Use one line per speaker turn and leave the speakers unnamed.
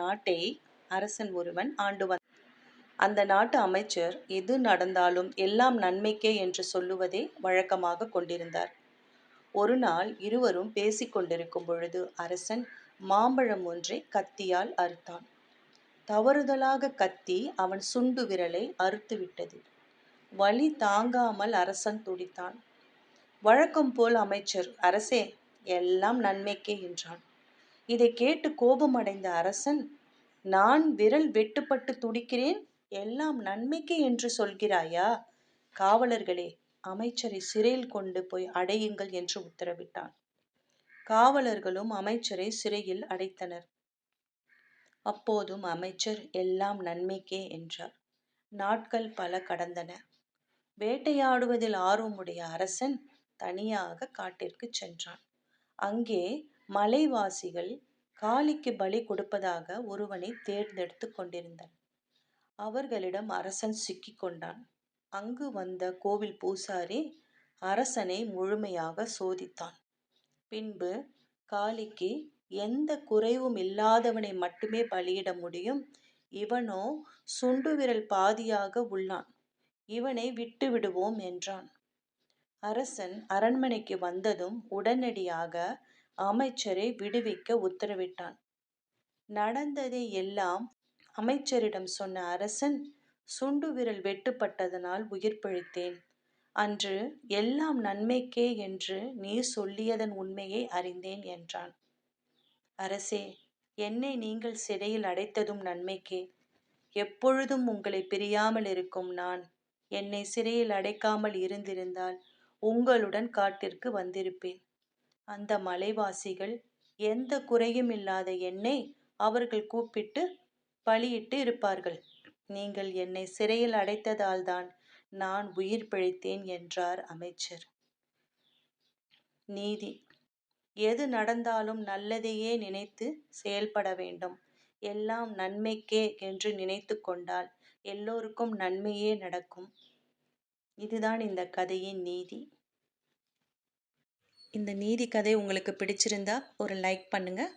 நாட்டை அரசன் ஒருவன் ஆண்டு வந்தான் அந்த நாட்டு அமைச்சர் எது நடந்தாலும் எல்லாம் நன்மைக்கே என்று சொல்லுவதே வழக்கமாக கொண்டிருந்தார். ஒரு நாள் இருவரும் பேசிக் கொண்டிருக்கும் பொழுது அரசன் மாம்பழம் ஒன்றை கத்தியால் அறுத்தான். தவறுதலாக கத்தி அவன் சுண்டு விரலை அறுத்துவிட்டது வலி தாங்காமல் அரசன் துடித்தான். வழக்கம் போல் அமைச்சர் அரசே எல்லாம் நன்மைக்கே என்றான். இதை கேட்டு கோபமடைந்த அரசன் நான் விரல் வெட்டுப்பட்டு துடிக்கிறேன் எல்லாம் நன்மைக்கு என்று சொல்கிறாயா? காவலர்களே அமைச்சரை சிறையில் கொண்டு போய் அடையுங்கள் என்று உத்தரவிட்டான். காவலர்களும் அமைச்சரை சிறையில் அடைத்தனர். அப்போதும் அமைச்சர் எல்லாம் நன்மைக்கே என்றார். நாட்கள் பல கடந்தன. வேட்டையாடுவதில் ஆர்வமுடைய அரசன் தனியாக காட்டிற்கு சென்றான். அங்கே மலைவாசிகள் காளிக்கு பலி கொடுப்பதாக ஒருவனை தேர்ந்தெடுத்து கொண்டிருந்தனர் அவர்களிடம் அரசன் சிக்கிக் கொண்டான். அங்கு வந்த கோவில் பூசாரி அரசனை முழுமையாக சோதித்தான். பின்பு காளிக்கு எந்த குறைவும் இல்லாதவனை மட்டுமே பலியிட முடியும். இவனோ சுண்டு விரல் பாதியாக உள்ளான். இவனை விட்டு விடுவோம் என்றான். அரசன் அரண்மனைக்கு வந்ததும் உடனடியாக அமைச்சரை விடுவிக்க உத்தரவிட்டான். நடந்ததை எல்லாம் அமைச்சரிடம் சொன்ன அரசன் சுண்டு விரல் வெட்டுப்பட்டதனால் உயிர் பிழைத்தேன். அன்று எல்லாம் நன்மைக்கே என்று நீ சொல்லியதன் உண்மையை அறிந்தேன் என்றான். அரசே என்னை நீங்கள் சிறையில் அடைத்ததும் நன்மைக்கே. எப்பொழுதும் உங்களை பிரியாமல் இருக்கும் நான் என்னை சிறையில் அடைக்காமல் இருந்திருந்தால் உங்களுடன் காட்டிற்கு வந்திருப்பேன். அந்த மலைவாசிகள் எந்த குறையும் இல்லாத என்னை அவர்கள் கூப்பிட்டு பலியிட்டு இருப்பார்கள். நீங்கள் என்னை சிறையில் அடைத்ததால்தான் நான் உயிர் பிழைத்தேன் என்றார் அமைச்சர். நீதி. எது நடந்தாலும் நல்லதையே நினைத்து செயல்பட வேண்டும். எல்லாம் நன்மைக்கே என்று நினைத்து கொண்டால் எல்லோருக்கும் நன்மையே நடக்கும். இதுதான் இந்த கதையின் நீதி. இந்த நீதி கதை உங்களுக்கு பிடிச்சிருந்தா ஒரு லைக் பண்ணுங்கள்